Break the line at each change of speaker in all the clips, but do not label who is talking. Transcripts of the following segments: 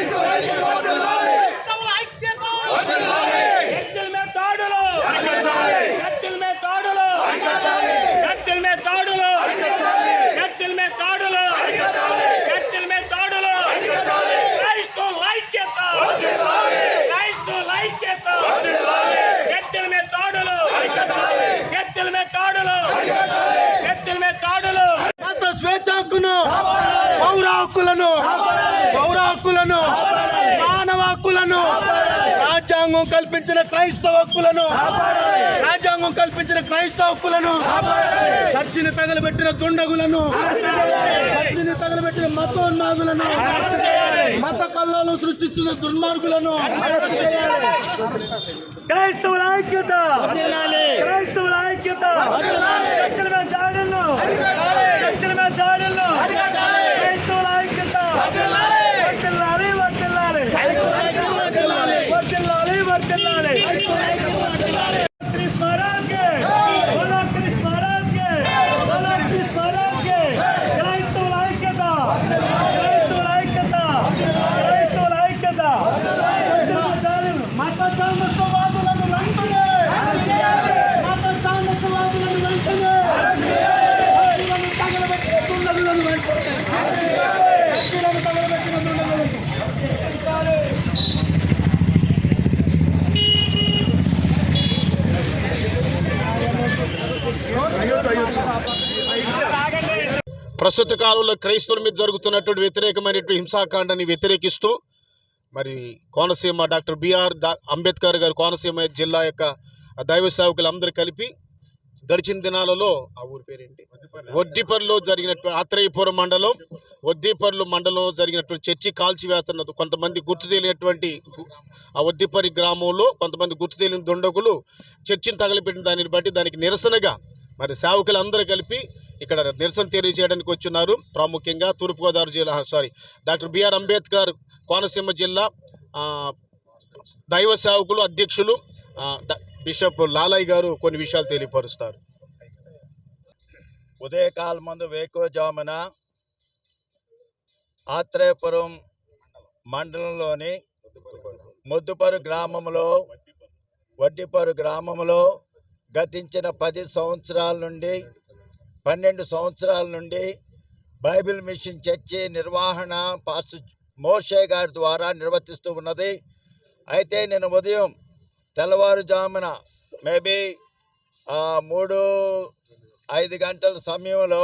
క్రైస్తవుల ఐక్యత
చర్చిల మీద దాడులు చర్చిల మీద దాడులు చర్చిల మీద దాడులు చర్చిల మీద దాడులు చర్చిల మీద దాడులు క్రైస్తవుల ఐక్యత క్రైస్తవుల ఐక్యత చర్చిల మీద దాడులు చర్చిల మీద దాడులు చర్చిల మీద దాడులు
మత స్వేచ్ఛ హక్కును పౌర హక్కులను రాజ్యాంగం కల్పించిన క్రైస్తవ హక్కులను రాజ్యాంగం కల్పించిన క్రైస్తవ హక్కులను చర్చిని తగలబెట్టిన దుండగులను చర్చిని తగలబెట్టిన మతోన్మాదులను మత కల్లోలం సృష్టిస్తున్న దుర్మార్గులను
క్రైస్తవుల ఐక్యత. క్రైస్తవుల ఐక్యత. చర్చిల మీద దాడులను. చర్చిల మీద దాడులను క్రైస్తవుల ఐక్యత వర్తిల్లాలి వర్తిల్లాలి వర్తిల్లాలి వర్తిల్లాలి క్రిస్ మహారాజ్ కే బోలో క్రిస్ మహారాజ్ కే బోలో క్రిస్ మహారాజ్ కే క్రైస్తవుల ఐక్యత క్రైస్తవుల ఐక్యత క్రైస్తవుల ఐక్యత చర్చిల మీద దాడులను
మత సామర్థ్యవాదులను వెంటనే మత సామర్థ్యవాదులను వెంటనే చర్చిలను తగలబెట్టిన దుండగులను వెంటనే చర్చిలను తగలబెట్టిన దుండగులను
ప్రస్తుత కాలంలో క్రైస్తవుల మీద జరుగుతున్నటువంటి వ్యతిరేకమైనటువంటి హింసాకాండాన్ని వ్యతిరేకిస్తూ మరి కోనసీమ డాక్టర్ బిఆర్ అంబేద్కర్ గారు కోనసీమ జిల్లా యొక్క దైవ సేవకులందరూ కలిపి గడిచిన దినాలలో ఆ ఊరి పేరేంటి? వడ్డీపర్లో జరిగినటువంటి ఆత్రేయపురం మండలం వడ్డీపర్లు మండలంలో జరిగినటువంటి చర్చి కాల్చివేతన కొంతమంది గుర్తు తెలియనటువంటి ఆ వడ్డీపరి గ్రామంలో కొంతమంది గుర్తు తెలియని దుండగులు చర్చిని తగలపెట్టిన దానిని బట్టి దానికి నిరసనగా మరి సేవకులందరూ కలిపి ఇక్కడ నిరసన తెలియజేయడానికి వచ్చున్నారు ప్రాముఖ్యంగా తూర్పుగోదావరి జిల్లా sorry doctor B R Ambedkar Konaseema జిల్లా దైవ సేవకులు అధ్యక్షులు బిషప్ లాలయ్య గారు కొన్ని విషయాలు తెలియపరుస్తారు.
ఉదయకాలం ముందు వేకోజామున ఆత్రేయపురం మండలంలోని ముద్దుపరు గ్రామంలో వడ్డిపరు గ్రామంలో గతించిన పది సంవత్సరాల నుండి పన్నెండు సంవత్సరాల నుండి బైబిల్ మిషన్ చర్చి నిర్వహణ పాస్ మోషే గారి ద్వారా నిర్వర్తిస్తూ ఉన్నది. అయితే నేను ఉదయం తెల్లవారుజామున మేబీ మూడు ఐదు గంటల సమయంలో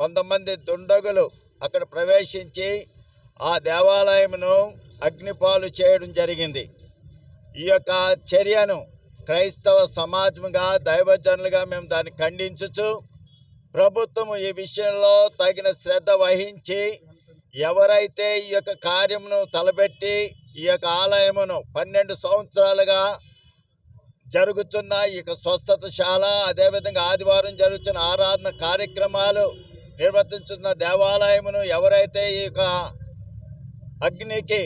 కొంతమంది దుండగులు అక్కడ ప్రవేశించి ఆ దేవాలయమును అగ్నిపాలు చేయడం జరిగింది. ఈ యొక్క చర్యను క్రైస్తవ సమాజంగా దైవజనులుగా మేము దాన్ని ఖండించచ్చు ప్రభుత్వం ఈ విషయంలో తగిన శ్రద్ధ వహించి ఎవరైతే ఈ యొక్క కార్యమును తలపెట్టి ఈ యొక్క ఆలయమును పన్నెండు సంవత్సరాలుగా జరుగుతున్న ఈ యొక్క స్వస్థతశాల అదేవిధంగా ఆదివారం జరుగుతున్న ఆరాధన కార్యక్రమాలు నిర్వర్తించుతున్న దేవాలయమును ఎవరైతే ఈ యొక్క అగ్నికి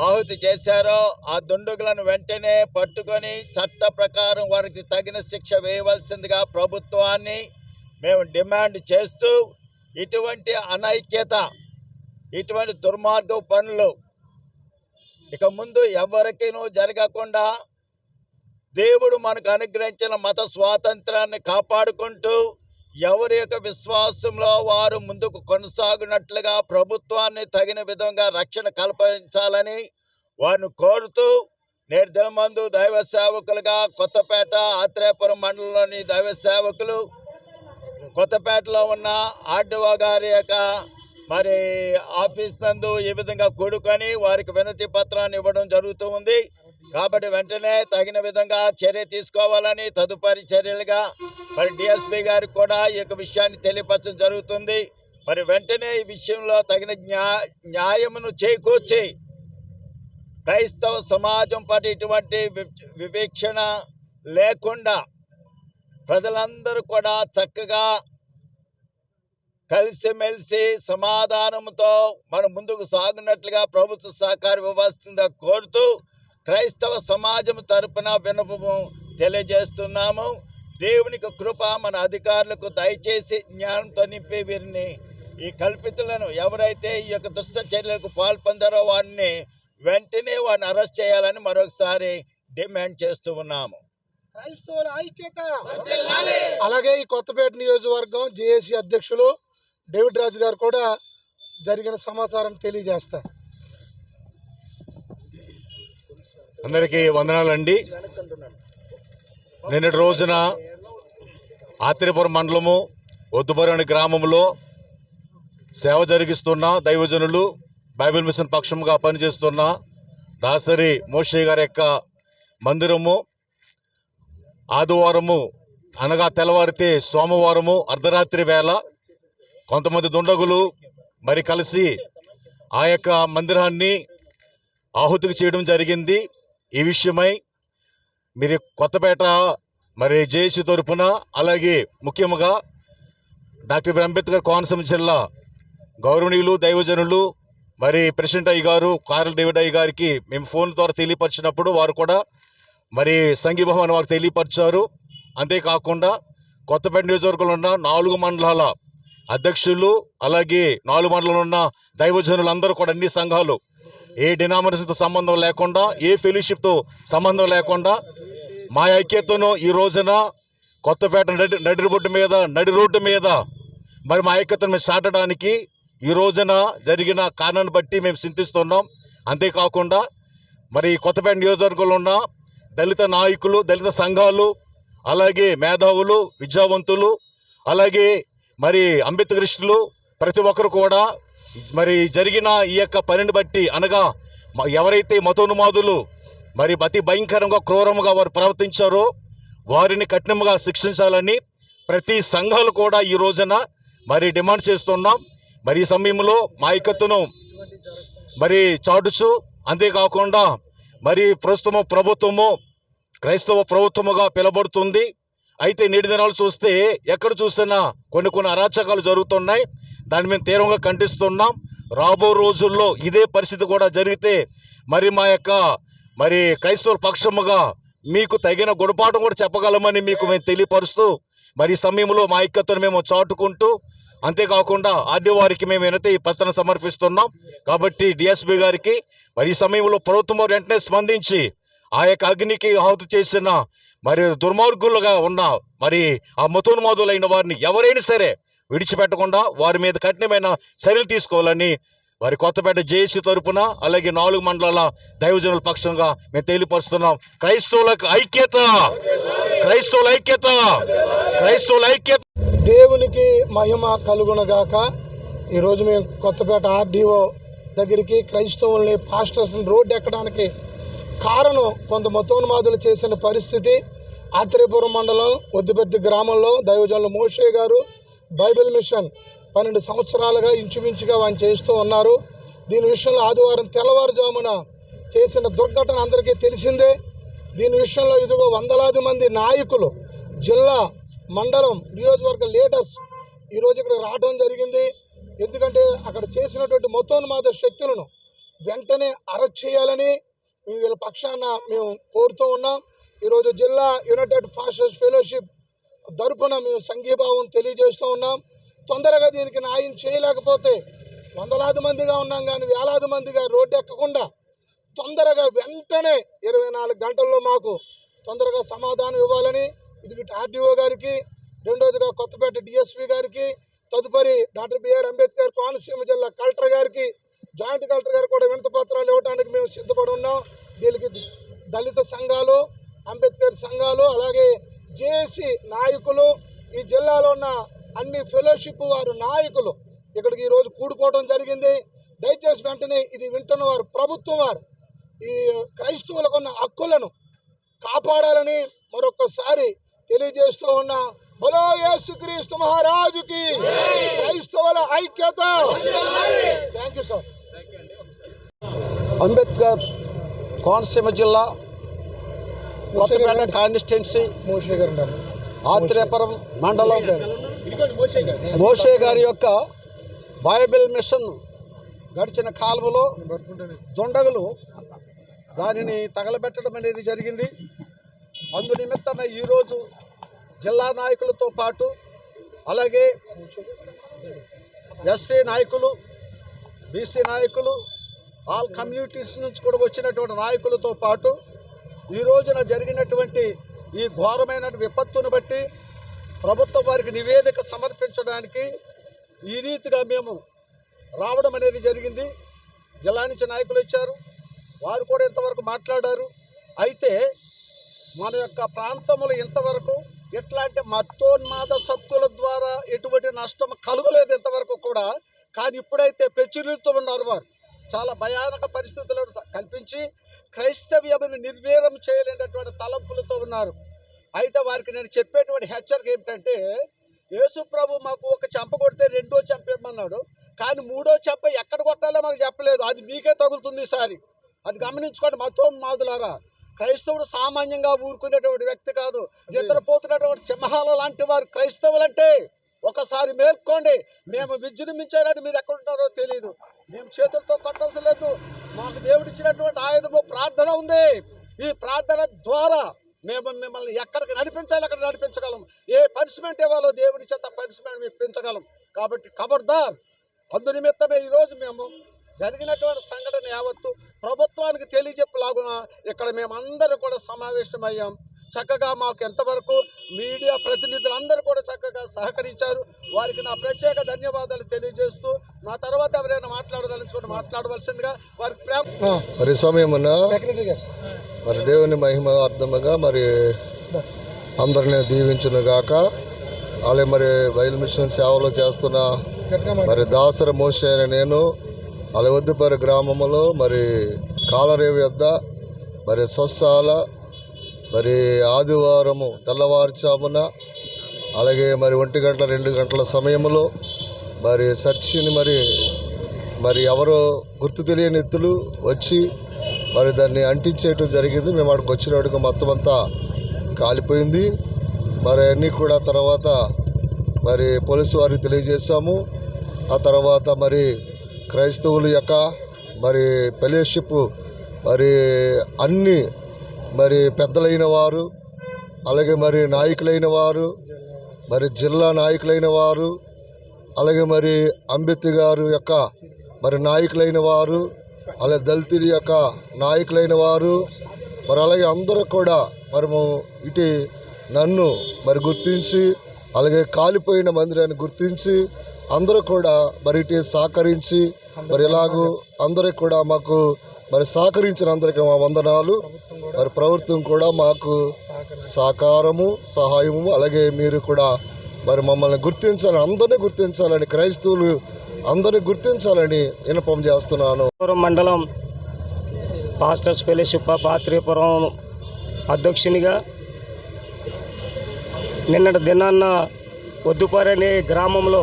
ఆహుతి చేశారో ఆ దుండుగులను వెంటనే పట్టుకొని చట్ట ప్రకారం వారికి తగిన శిక్ష వేయవలసిందిగా ప్రభుత్వాన్ని మేము డిమాండ్ చేస్తూ ఇటువంటి అనైక్యత ఇటువంటి దుర్మార్గ పనులు ఇక ముందు ఎవరికీనూ జరగకుండా దేవుడు మనకు అనుగ్రహించిన మత స్వాతంత్రాన్ని కాపాడుకుంటూ ఎవరి యొక్క విశ్వాసంలో వారు ముందుకు కొనసాగినట్లుగా ప్రభుత్వాన్ని తగిన విధంగా రక్షణ కల్పించాలని వారిని కోరుతూ నేటి దినమందు దైవ సేవకులుగా కొత్తపేట ఆత్రేయపురం మండలంలోని దైవ సేవకులు కొత్తపేటలో ఉన్న ఆర్డీఓ గారి యొక్క మరి ఆఫీస్ నందు ఈ విధంగా కూడుకొని వారికి వినతి పత్రాన్ని ఇవ్వడం జరుగుతూ ఉంది. కాబట్టి వెంటనే తగిన విధంగా చర్య తీసుకోవాలని తదుపరి చర్యలుగా మరి డిఎస్పి గారికి కూడా ఈ యొక్క విషయాన్ని తెలియపరచడం జరుగుతుంది. మరి వెంటనే ఈ విషయంలో తగిన న్యాయమును చేకూర్చి క్రైస్తవ సమాజం పట్ల ఇటువంటి వి- లేకుండా ప్రజలందరూ కూడా చక్కగా కలిసిమెలిసి సమాధానంతో మనం ముందుకు సాగునట్లుగా ప్రభుత్వ సహకారం ఇవ్వాల్సిందిగా కోరుతూ క్రైస్తవ సమాజం తరపున వినపము తెలియజేస్తున్నాము. దేవునికి కృప మన అధికారులకు దయచేసి జ్ఞానంతో నింపి వీరిని. ఈ కల్పితులను ఎవరైతే ఈ యొక్క దుష్ట చర్యలకు పాల్పొందారో వారిని వెంటనే వారిని అరెస్ట్ చేయాలని మరొకసారి డిమాండ్ చేస్తూ ఉన్నాము.
క్రైస్తవుల ఐక్యత. అలాగే ఈ కొత్తపేట నియోజకవర్గం జేఏసీ అధ్యక్షులు డేవిడ్ రాజు గారు కూడా జరిగిన సమాచారం తెలియజేస్తారు.
అందరికీ వందనాలండి. నిన్నటి రోజున ఆత్రిపురం మండలము ఒద్దుబరి అనే గ్రామంలో సేవ జరిగిస్తున్న దైవజనులు బైబిల్ మిషన్ పక్షంగా పనిచేస్తున్న దాసరి మోషే గారి యొక్క మందిరము ఆదివారము అనగా తెల్లవారితే సోమవారము అర్ధరాత్రి వేళ కొంతమంది దుండగులు మరి కలిసి ఆ యొక్క మందిరాన్ని ఆహుతికి చేయడం జరిగింది. ఈ విషయమై మీరు కొత్తపేట మరి జేసీ తరఫున అలాగే ముఖ్యంగా డాక్టర్ అంబేద్కర్ కోనసీమ జిల్లా గౌరవనీయులు దైవజనులు మరి ప్రెసిడెంట్ అయ్య గారు కార్ల డేవిడ్ అయ్య గారికి మేము ఫోన్ ద్వారా తెలియపరిచినప్పుడు వారు కూడా మరి సంఘీభవన్ వారు తెలియపరిచారు. అంతేకాకుండా కొత్తపేట నియోజకవర్గంలో ఉన్న నాలుగు మండలాల అధ్యక్షులు అలాగే నాలుగు మండలంలో ఉన్న దైవజనులు అందరూ కూడా అన్ని సంఘాలు ఏ డినామినేషన్తో సంబంధం లేకుండా ఏ ఫెలోషిప్తో సంబంధం లేకుండా మా ఐక్యతను ఈ రోజున కొత్తపేట నడి నడి రోడ్డు మీద నడి రోడ్డు మీద మరి మా ఐక్యతను మేము సాటడానికి ఈ రోజున జరిగిన కారణాన్ని బట్టి మేము చింతిస్తున్నాం. అంతేకాకుండా మరి కొత్తపేట నియోజకవర్గంలో ఉన్న దళిత నాయకులు దళిత సంఘాలు అలాగే మేధావులు విద్యావంతులు అలాగే మరి అంబేద్కరిస్టులు ప్రతి ఒక్కరు కూడా మరి జరిగిన ఈ యొక్క పనిని బట్టి అనగా ఎవరైతే మతోన్మాదులు మరి అతి భయంకరంగా క్రూరముగా వారు ప్రవర్తించారో వారిని కఠినంగా శిక్షించాలని ప్రతి సంఘాలు కూడా ఈ రోజున మరి డిమాండ్ చేస్తున్నాం. మరి ఈ సమయంలో మా ఐక్యతను మరి చాటుచు అంతేకాకుండా మరి ప్రస్తుతము ప్రభుత్వము క్రైస్తవ ప్రభుత్వముగా పిలబడుతుంది అయితే నేటి దినాలు చూస్తే ఎక్కడ చూసినా కొన్ని కొన్ని అరాచకాలు జరుగుతున్నాయి. దాన్ని మేము తీవ్రంగా ఖండిస్తున్నాం. రాబో రోజుల్లో ఇదే పరిస్థితి కూడా జరిగితే మరి మా యొక్క మరి క్రైస్తవుల పక్షముగా మీకు తగిన గుణపాఠం కూడా చెప్పగలమని మీకు మేము తెలియపరుస్తూ మరి ఈ సమయంలో మా ఐక్యతను మేము చాటుకుంటూ అంతేకాకుండా ఆర్డీ వారికి మేము వినతి పత్రం సమర్పిస్తున్నాం. కాబట్టి డిఎస్పి గారికి మరి ఈ సమయంలో ప్రభుత్వం వెంటనే స్పందించి ఆ యొక్క అగ్నికి ఆహుతి చేసిన మరి దుర్మార్గులుగా ఉన్న మరి ఆ మతోన్మాదులైన వారిని ఎవరైనా సరే విడిచిపెట్టకుండా వారి మీద కఠినమైన చర్యలు తీసుకోవాలని వారి కొత్తపేట జేఏసీ తరపున అలాగే నాలుగు మండలాల దైవజనుల పక్షంగా మేము తెలియపరుస్తున్నాం. క్రైస్తవులకు ఐక్యత! క్రైస్తవుల ఐక్యత! క్రైస్తవుల ఐక్యత!
దేవునికి మహిమ కలుగునగాక ఈరోజు మేము కొత్తపేట ఆర్డీఓ దగ్గరికి క్రైస్తవుల్ని పాస్టర్స్ని రోడ్డు ఎక్కడానికి కారణం కొంత మతోన్మాదులు చేసిన పరిస్థితి. ఆత్రేయపురం మండలం ఒద్దిపెద్ది గ్రామంలో దైవజనులు మోషే గారు బైబిల్ మిషన్ పన్నెండు సంవత్సరాలుగా ఇంచుమించుగా ఆయన చేస్తూ ఉన్నారు. దీని విషయంలో ఆదివారం తెల్లవారుజామున చేసిన దుర్ఘటన అందరికీ తెలిసిందే. దీని విషయంలో ఇదిగో వందలాది మంది నాయకులు జిల్లా మండలం నియోజకవర్గ లీడర్స్ ఈరోజు ఇక్కడ రావడం జరిగింది. ఎందుకంటే అక్కడ చేసినటువంటి మతోన్మాద శక్తులను వెంటనే అరెస్ట్ చేయాలని వీళ్ళ పక్షాన మేము కోరుతూ ఉన్నాం. ఈరోజు జిల్లా యునైటెడ్ ఫాస్టర్స్ ఫెలోషిప్ తరపున మేము సంఘీభావం తెలియజేస్తూ ఉన్నాం. తొందరగా దీనికి న్యాయం చేయలేకపోతే వందలాది మందిగా ఉన్నాం కానీ వేలాది మందిగా రోడ్డు ఎక్కకుండా తొందరగా వెంటనే ఇరవై నాలుగు గంటల్లో మాకు తొందరగా సమాధానం ఇవ్వాలని ఇది ఆర్డీఓ గారికి రెండోదిగా కొత్తపేట డిఎస్పీ గారికి తదుపరి డాక్టర్ బిఆర్ అంబేద్కర్ కోనసీమ జిల్లా కలెక్టర్ గారికి జాయింట్ కలెక్టర్ గారు కూడా వినతి పత్రాలు ఇవ్వడానికి మేము సిద్ధపడి ఉన్నాం. దీనికి దళిత సంఘాలు అంబేద్కర్ సంఘాలు అలాగే జేఏసీ నాయకులు ఈ జిల్లాలో ఉన్న అన్ని ఫెలోషిప్ వారు నాయకులు ఇక్కడికి ఈరోజు కూడుకోవడం జరిగింది. దయచేసి వెంటనే ఇది వింటున్న వారు ప్రభుత్వం వారు ఈ క్రైస్తవులకు ఉన్న హక్కులను కాపాడాలని మరొకసారి తెలియజేస్తూ ఉన్న బలో యేసుక్రీస్తు మహారాజుకి క్రైస్తవుల ఐక్యత. Thank you sir.
Ambedkar Konaseema జిల్లా కొత్తపేట కాన్స్టిట్యున్సీ
మోషే గారు ఉన్నారు.
ఆత్రేయపురం మండలం
మోషే గారు
యొక్క బైబిల్ మిషన్ గడిచిన కాలంలో దుండగులు దానిని తగలబెట్టడం అనేది జరిగింది అందు నిమిత్తమే ఈరోజు జిల్లా నాయకులతో పాటు అలాగే ఎస్సీ నాయకులు బీసీ నాయకులు ఆల్ కమ్యూనిటీస్ నుంచి కూడా వచ్చినటువంటి నాయకులతో పాటు ఈ రోజున జరిగినటువంటి ఈ ఘోరమైన విపత్తును బట్టి ప్రభుత్వం వారికి నివేదిక సమర్పించడానికి ఈ రీతిగా మేము రావడం అనేది జరిగింది. జిల్లా నుంచి నాయకులు వచ్చారు. వారు కూడా ఇంతవరకు మాట్లాడారు. అయితే మన యొక్క ప్రాంతంలో ఇంతవరకు ఎట్లాంటి మత్తోన్మాద శక్తుల ద్వారా ఎటువంటి నష్టం కలుగలేదు ఇంతవరకు కూడా. కానీ ఇప్పుడైతే పెచ్చులతో ఉన్నారు వారు. చాలా భయానక పరిస్థితులను కల్పించి క్రైస్తవ్యమును నిర్వీర్యం చేయలేనటువంటి తలంపులతో ఉన్నారు. అయితే వారికి నేను చెప్పేటువంటి హెచ్చరిక ఏమిటంటే యేసు ప్రభు మాకు ఒక చెంప కొడితే రెండో చెంప ఇవ్వమన్నాడు. కానీ మూడో చెంప ఎక్కడ కొట్టాలో మాకు చెప్పలేదు. అది మీకే తగులుతుంది ఈసారి. అది గమనించుకోండి మతో మాదులారా. క్రైస్తవుడు సామాన్యంగా ఊరుకునేటువంటి వ్యక్తి కాదు. నిద్రపోతున్నటువంటి సింహాల లాంటి వారు క్రైస్తవులంటే ఒకసారి మేల్కోండి. మేము విజృంభించారని మీరు ఎక్కడుంటారో తెలియదు మేము చేతులతో కొట్టవలసిన లేదు. మాకు దేవుడు ఇచ్చినటువంటి ఆయుధము ప్రార్థన ఉంది. ఈ ప్రార్థన ద్వారా మేము మిమ్మల్ని ఎక్కడికి నడిపించాలి అక్కడ నడిపించగలం. ఏ పనిష్మెంట్ ఇవ్వాలో దేవుడి చేత పనిష్మెంట్ ఇప్పించగలం. కాబట్టి ఖబర్దార్ అందు నిమిత్తమే ఈరోజు మేము జరిగినటువంటి సంఘటన యావత్తు ప్రభుత్వానికి తెలియజెప్పలాగున ఇక్కడ మేమందరం కూడా సమావేశమయ్యాం. చక్కగా మాకు ఎంతవరకు మీడియా ప్రతినిధులందరూ కూడా చక్కగా సహకరించారు వారికి నా ప్రత్యేక ధన్యవాదాలు తెలియజేస్తూ నా తర్వాత ఎవరైనా మాట్లాడదలుచుకుంటే మాట్లాడవలసిందిగా వారికి ప్రేమ
మరి సమయమున మరి దేవుని మహిమ అర్థముగా మరి అందరిని దీవించును గాక అలాగే మరి బయలు మిషన్ సేవలో చేస్తున్న. మరి దాసర మోషే అనే నేను అలవద్దిపరి గ్రామంలో మరి కాలరేవి వద్ద మరి స్వస్థాల మరి ఆదివారము తెల్లవారుచామున అలాగే మరి ఒంటి గంటల రెండు గంటల సమయంలో మరి సర్చిని మరి మరి ఎవరో గుర్తు తెలియని ఎత్తులు వచ్చి మరి దాన్ని అంటించేయటం జరిగింది. మేము అక్కడికి వచ్చినట్టుగా మొత్తం అంతా కాలిపోయింది. మరి అన్నీ కూడా తర్వాత మరి పోలీసు వారికి తెలియజేశాము. ఆ తర్వాత మరి క్రైస్తవుల యొక్క మరి ఫెలోషిప్ మరి అన్ని మరి పెద్దలైన వారు అలాగే మరి నాయకులైన వారు మరి జిల్లా నాయకులైన వారు అలాగే మరి అంబేద్కర్ గారు యొక్క మరి నాయకులైన వారు అలాగే దళితుల యొక్క నాయకులైన వారు మరి అలాగే అందరూ కూడా మనము ఇటు నన్ను మరి గుర్తించి అలాగే కాలిపోయిన మందిరాన్ని గుర్తించి అందరూ కూడా మరి ఇటు సహకరించి మరి ఇలాగూ అందరికి కూడా మాకు మరి సహకరించిన అందరికీ మా వందనాలు. మరి ప్రభుత్వం కూడా మాకు సహకారము సహాయము అలాగే మీరు కూడా మరి మమ్మల్ని గుర్తించాలని అందరినీ గుర్తించాలని క్రైస్తవులు అందరినీ గుర్తించాలని వినపం చేస్తున్నాను.
పురం మండలం పాస్టర్స్ ఫెలోషిప్ పాత్రీపురం అధ్యక్షునిగా నిన్నటి దినాన్న ఒద్దుపారి అనే గ్రామంలో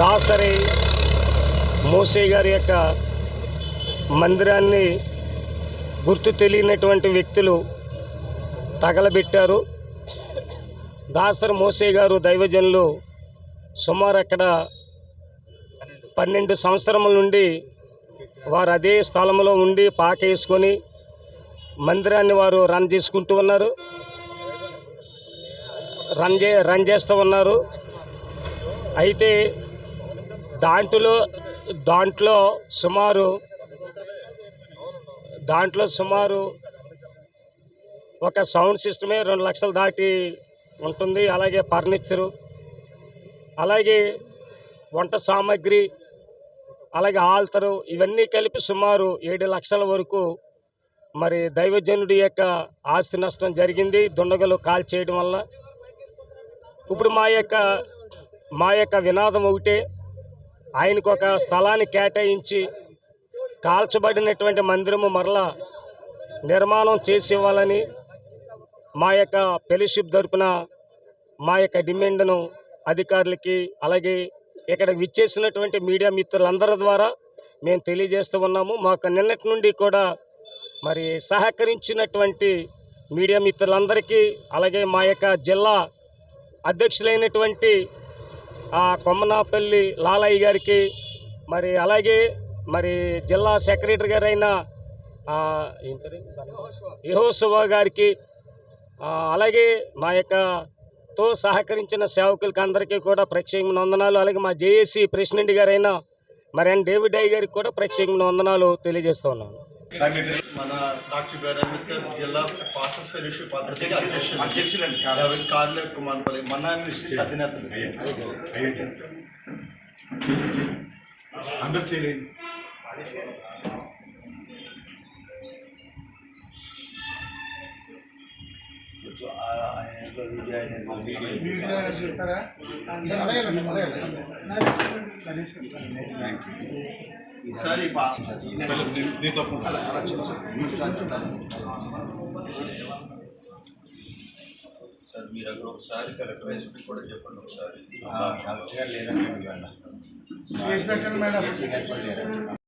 దాసరి మోసే గారి యొక్క మందిరాన్ని గుర్తు తెలియనటువంటి వ్యక్తులు తగలబెట్టారు. దాసర్ మోసే గారు దైవజనులు సుమారు అక్కడ పన్నెండు సంవత్సరముల నుండి వారు అదే స్థలంలో ఉండి పాక వేసుకొని మందిరాన్ని వారు రన్ చేసుకుంటూ ఉన్నారు. రన్ చే రన్ చేస్తూ ఉన్నారు. అయితే దాంట్లో దాంట్లో సుమారు దాంట్లో సుమారు ఒక సౌండ్ సిస్టమే రెండు లక్షలు దాటి ఉంటుంది. అలాగే ఫర్నిచరు అలాగే వంట సామాగ్రి అలాగే ఆల్తరు ఇవన్నీ కలిపి సుమారు ఏడు లక్షల వరకు మరి దైవజనుడి యొక్క ఆస్తి నష్టం జరిగింది. దుండగలు కాల్ చేయడం వల్ల ఇప్పుడు మా యొక్క మా యొక్క వినాదం ఒకటే. ఆయనకు ఒక స్థలాన్ని కేటాయించి కాల్చబడినటువంటి మందిరము మరలా నిర్మాణం చేసి ఇవ్వాలని మా యొక్క ఫెలోషిప్ తరపున మా యొక్క డిమాండ్ను అధికారులకి అలాగే ఇక్కడ విచ్చేసినటువంటి మీడియా మిత్రులందరి ద్వారా మేము తెలియజేస్తూ ఉన్నాము. మాకు నిన్నటి నుండి కూడా మరి సహకరించినటువంటి మీడియా మిత్రులందరికీ అలాగే మా యొక్క జిల్లా అధ్యక్షులైనటువంటి ఆ కొమ్మనాపల్లి లాలయ్య గారికి మరి అలాగే మరి జిల్లా సెక్రటరీ గారైన? యెహోషువ గారికి అలాగే మా యొక్క తో సహకరించిన సేవకులకి అందరికీ కూడా ప్రత్యేకమైన వందనాలు. అలాగే మా జేఏసీ ప్రెసిడెంట్ గారైన మరి ఎన్ డేవిడ్ అయ్య గారికి కూడా ప్రత్యేకమైన వందనాలు తెలియజేస్తూ ఉన్నాను.
మన డాక్టర్ జిల్లా పాస్టర్స్ ఫెలోషిప్ అధ్యక్షులండి కార్ల మినిస్ట్రీస్ అధినేతలు అందరు చేయలేదు. ఈసారి సార్ మీరు అక్కడ ఒకసారి కలెక్టర్ ఎస్పీ కూడా చెప్పండి ఒకసారి.
చేసి పెట్టండి మేడం